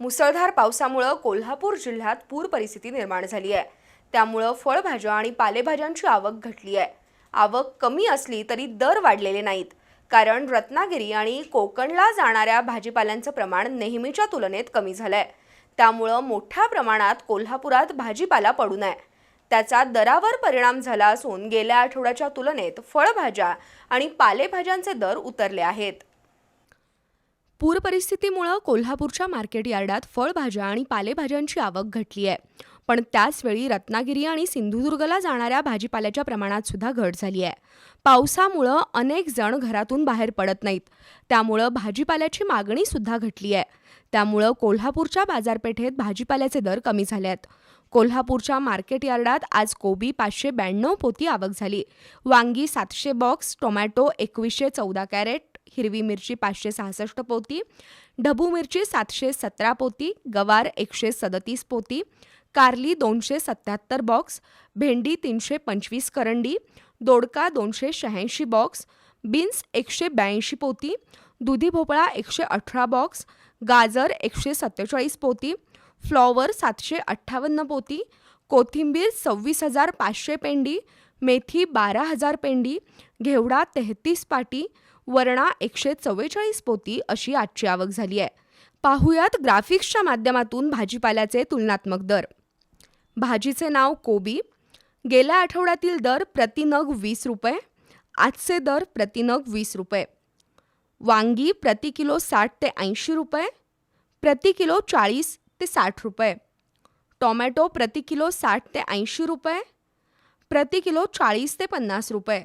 मुसळधार पावसामुळं कोल्हापूर जिल्ह्यात पूर परिस्थिती निर्माण झाली आहे. त्यामुळं फळभाज्या आणि पालेभाज्यांची आवक घटली आहे. आवक कमी असली तरी दर वाढलेले नाहीत. कारण रत्नागिरी आणि कोकणला जाणाऱ्या भाजीपाल्यांचं प्रमाण नेहमीच्या तुलनेत कमी झालं आहे त्यामुळं मोठ्या प्रमाणात कोल्हापुरात भाजीपाला पडू नये. त्याचा दरावर परिणाम झाला असून गेल्या आठवड्याच्या तुलनेत फळभाज्या आणि पालेभाज्यांचे दर उतरले आहेत. पूर परिस्थितीमुळं कोल्हापूरच्या मार्केट यार्डात फळभाज्या आणि पालेभाज्यांची आवक घटली आहे. पण त्याचवेळी रत्नागिरी आणि सिंधुदुर्गला जाणाऱ्या भाजीपाल्याच्या प्रमाणात सुद्धा घट झाली आहे. पावसामुळं अनेक जण घरातून बाहेर पडत नाहीत. त्यामुळं भाजीपाल्याची मागणी सुद्धा घटली आहे. त्यामुळं कोल्हापूरच्या बाजारपेठेत भाजीपाल्याचे दर कमी झाले आहेत. कोल्हापूरच्या मार्केट यार्डात आज कोबी पाचशे ब्याण्णव पोती आवक झाली. वांगी सातशे बॉक्स टोमॅटो एकवीसशे चौदा कॅरेट हिरवी मिरची पाचशे सहासष्ट पोती ढबू मिरची सातशे सतरा पोती गवार एकशे सदतीस पोती कारली दोनशे सत्याहत्तर बॉक्स भेंडी तीनशे पंचवीस करंडी दोडका दोनशे शहाऐंशी बॉक्स बीन्स एकशे ब्याऐंशी पोती दुधी भोपळा एकशे अठरा बॉक्स गाजर एकशे सत्तेचाळीस पोती फ्लॉवर सातशे अठ्ठावन्न पोती कोथिंबीर सव्वीस हजार पाचशे पेंडी मेथी बारा हजार पेंडी घेवडा तेहतीस पाटी वरणा एकशे चव्वेचाळीस पोती अशी आजची आवक झाली आहे. पाहुयात ग्राफिक्सच्या माध्यमातून भाजीपाल्याचे तुलनात्मक दर. भाजीचे नाव कोबी. गेल्या आठवड्यातील दर प्रतिनग वीस रुपये. आजचे दर प्रतिनग वीस रुपये. वांगी प्रति किलो साठ ते ऐंशी रुपये. प्रति किलो चाळीस ते साठ रुपये. टोमॅटो प्रति किलो साठ ते ऐंशी रुपये. प्रति किलो चाळीस ते पन्नास रुपये.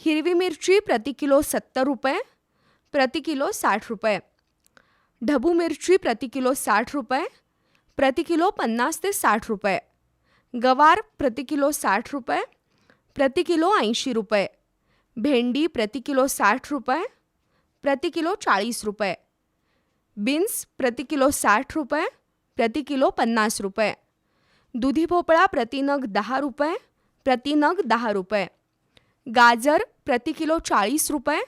हिरवी मिरची प्रति किलो सत्तर रुपये प्रति किलो साठ रुपये ढबू मिरची प्रति किलो साठ रुपये प्रति किलो पन्नास ते साठ रुपये गवार प्रति किलो साठ रुपये प्रति किलो ऐंशी रुपये भेंडी प्रति किलो साठ रुपये प्रति किलो चाळीस रुपये बीन्स प्रति किलो साठ रुपये प्रति किलो पन्नास रुपये दुधी भोपळा प्रतिनग दहा रुपये प्रति नग दहा रुपये गाजर प्रति किलो चाळीस रुपये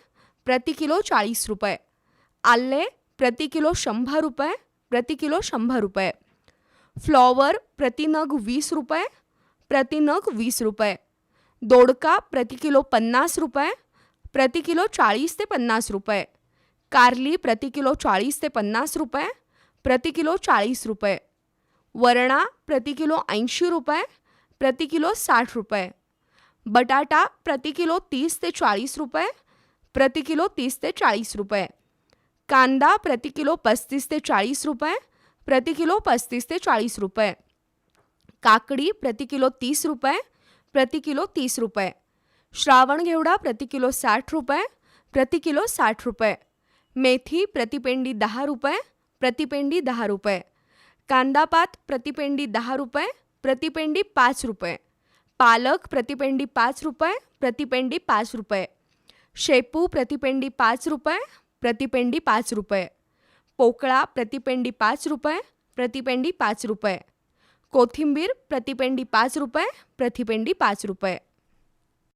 प्रति किलो चाळीस रुपये आल्ले प्रति किलो शंभर रुपये प्रति किलो शंभर रुपये फ्लॉवर प्रतिनग वीस रुपये प्रतिनग वीस रुपये दोडका प्रति किलो पन्नास रुपये प्रति किलो चाळीस ते पन्नास रुपये कारली प्रति किलो चाळीस ते पन्नास रुपये प्रति किलो चाळीस रुपये वरणा प्रति किलो ऐंशी रुपये प्रति किलो साठ रुपये बटाटा प्रति किलो तीस ते चाळीस रुपये, प्रति किलो तीस ते चाळीस रुपये. कांदा प्रति किलो पस्तीस ते चाळीस रुपये, प्रति किलो पस्तीस ते चाळीस रुपये. काकडी प्रति किलो तीस रुपये, प्रति किलो तीस रुपये. श्रावण घेवडा प्रति किलो साठ रुपये, प्रति किलो साठ रुपये. मेथी प्रतिपेंडी दहा रुपये प्रतिपेंडी दहा रुपये. कांदापात प्रतिपेंडी दहा रुपये प्रतिपेंडी पाच रुपये. पालक प्रतिपेंडी पाच रुपये प्रतिपेंडी पाच रुपये. शेपू प्रतिपेंडी पाच रुपये प्रतिपेंडी पाच रुपये. पोकळा प्रतिपेंडी पाच रुपये प्रतिपेंडी पाच रुपये. कोथिंबीर प्रतिपेंडी पाच रुपये प्रतिपेंडी पाच रुपये.